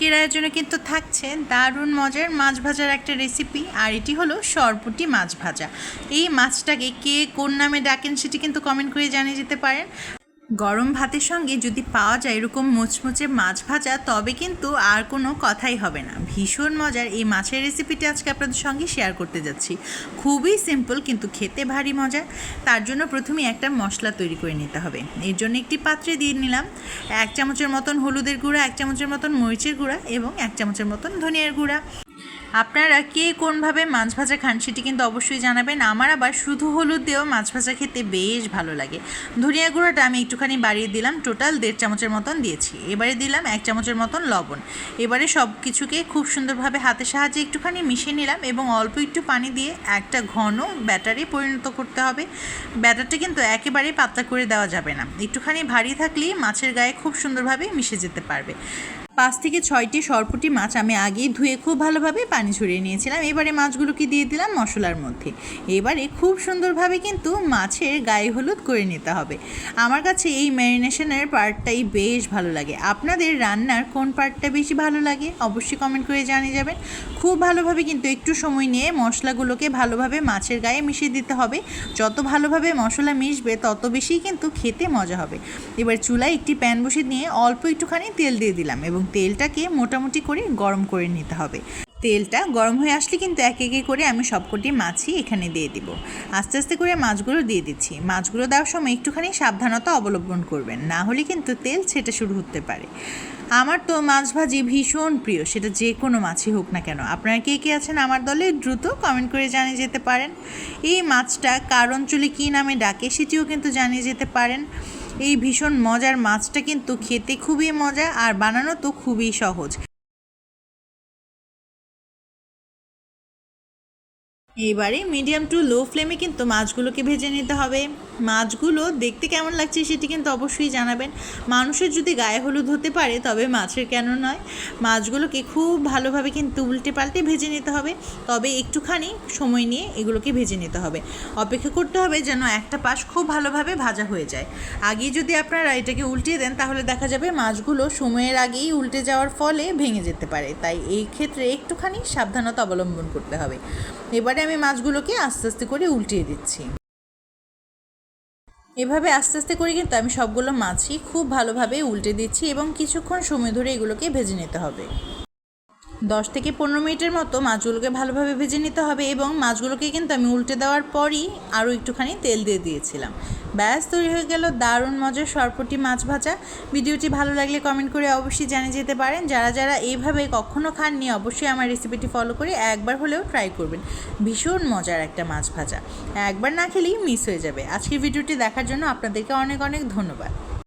আজকের আয়োজনে কিন্তু থাকছে দারুণ মজার মাছ ভাজার একটা রেসিপি আর এটি হলো সরপুটি মাছ ভাজা। এই মাছটাকে কে কোন নামে ডাকেন সেটি কিন্তু কমেন্ট করে জানিয়ে যেতে পারেন। গরম ভাতের সঙ্গে যদি পাওয়া যায় এরকম মুচমুচে মাছ ভাজা, তবে কিন্তু আর কোনো কথাই হবে না। ভীষণ মজার এই মাছের রেসিপিটি আজকে আপনাদের সঙ্গে শেয়ার করতে যাচ্ছি। খুবই সিম্পল কিন্তু খেতে ভারী মজা তার জন্য প্রথমে একটা মশলা তৈরি করে নিতে হবে। এর জন্য একটি পাত্রে দিয়ে নিলাম এক চামচের মতন হলুদের গুঁড়া, এক চামচের মতন মরিচের গুঁড়া এবং এক চামচের মতন ধনিয়ার গুঁড়া। আপনারা কে কোনভাবে মাছ ভাজা খান সেটি কিন্তু অবশ্যই জানাবেন। আমার আবার শুধু হলুদ দিয়েও মাছ ভাজা খেতে বেশ ভালো লাগে। ধনিয়া গুঁড়োটা আমি একটুখানি বাড়িয়ে দিলাম, টোটাল দেড় চামচের মতন দিয়েছি। এবারে দিলাম এক চামচের মতন লবণ। এবারে সব কিছুকে খুব সুন্দরভাবে হাতের সাহায্যে একটুখানি মিশিয়ে নিলাম এবং অল্প একটু পানি দিয়ে একটা ঘন ব্যাটারে পরিণত করতে হবে। ব্যাটারটা কিন্তু একেবারেই পাতলা করে দেওয়া যাবে না। একটুখানি ভারী থাকলেই মাছের গায়ে খুব সুন্দরভাবে মিশে যেতে পারবে। পাঁচ থেকে ছয়টি সরপুটি মাছ আমি আগেই ধুয়ে খুব ভালোভাবে পানি ছড়িয়ে নিয়েছিলাম। এবারে মাছগুলোকে দিয়ে দিলাম মশলার মধ্যে। এবারে খুব সুন্দরভাবে কিন্তু মাছের গায়ে হলুদ করে নিতে হবে। আমার কাছে এই ম্যারিনেশনের পার্টটাই বেশ ভালো লাগে। আপনাদের রান্নার কোন পার্টটা বেশি ভালো লাগে? অবশ্যই কমেন্ট করে জানিয়ে যাবেন। খুব ভালোভাবে কিন্তু একটু সময় নিয়ে মশলাগুলোকে ভালোভাবে মাছের গায়ে মিশিয়ে দিতে হবে। যত ভালোভাবে মশলা মিশবে, তত বেশি কিন্তু খেতে মজা হবে। এবার চুলায় একটি প্যান বসিয়ে নিয়ে অল্প একটুখানি তেল দিয়ে দিলাম এবং তেলটাকে মোটামুটি করে গরম করে নিতে হবে। তেলটা গরম হয়ে আসলে কিন্তু এক একে করে আমি সবকটি মাছই এখানে দিয়ে দিব। আস্তে আস্তে করে মাছগুলো দিয়ে দিচ্ছি। মাছগুলো দেওয়ার সময় একটুখানি সাবধানতা অবলম্বন করবেন, না হলে কিন্তু তেল ছেটে শুরু হতে পারে। আমার তো মাছ ভাজি ভীষণ প্রিয়, সেটা যে কোনো মাছই হোক না কেন। আপনারা কে কে আছেন আমার দলে দ্রুত কমেন্ট করে জানিয়ে যেতে পারেন। এই মাছটা কার অঞ্চলে কী নামে ডাকে সেটিও কিন্তু জানিয়ে যেতে পারেন। এই ভীষণ মজার মাছটা কিন্তু খেতে খুবই মজা আর বানানো তো খুবই সহজ। এবারে মিডিয়াম টু লো ফ্লেমে কিন্তু মাছগুলোকে ভেজে নিতে হবে। মাছগুলো দেখতে কেমন লাগছে সেটি কিন্তু অবশ্যই জানাবেন। মানুষের যদি গায়ে হলুদ হতে পারে, তবে মাছের কেন নয়। মাছগুলোকে খুব ভালোভাবে কিন্তু উল্টে পাল্টে ভেজে নিতে হবে। তবে একটুখানি সময় নিয়ে এগুলোকে ভেজে নিতে হবে। অপেক্ষা করতে হবে যেন একটা পাশ খুব ভালোভাবে ভাজা হয়ে যায়। আগে যদি আপনারা এটাকে উল্টিয়ে দেন, তাহলে দেখা যাবে মাছগুলো সময়ের আগেই উল্টে যাওয়ার ফলে ভেঙে যেতে পারে। তাই এই ক্ষেত্রে একটুখানি সাবধানতা অবলম্বন করতে হবে। এবারে আমি মাছগুলোকে আস্তে আস্তে করে উল্টিয়ে দিচ্ছি। এভাবে আস্তে আস্তে করে কিন্তু আমি সবগুলো মাছই খুব ভালোভাবে উল্টে দিচ্ছি এবং কিছুক্ষণ সময় ধরে এগুলোকে ভেজে নিতে হবে। দশ থেকে পনেরো মিনিটের মতো মাছগুলোকে ভালোভাবে ভেজে নিতে হবে এবং মাছগুলোকে কিন্তু আমি উল্টে দেওয়ার পরই আরও একটুখানি তেল দিয়ে দিয়েছিলাম। ব্যাস, তৈরি হয়ে গেল দারুণ মজার সরপটি মাছ ভাজা। ভিডিওটি ভালো লাগলে কমেন্ট করে অবশ্যই জানিয়ে যেতে পারেন। যারা যারা এইভাবে কখনও খাননি, অবশ্যই আমার রেসিপিটি ফলো করে একবার হলেও ট্রাই করবেন। ভীষণ মজার একটা মাছ ভাজা। একবার না খেলেই মিস হয়ে যাবে। আজকের ভিডিওটি দেখার জন্য আপনাদেরকে অনেক অনেক ধন্যবাদ।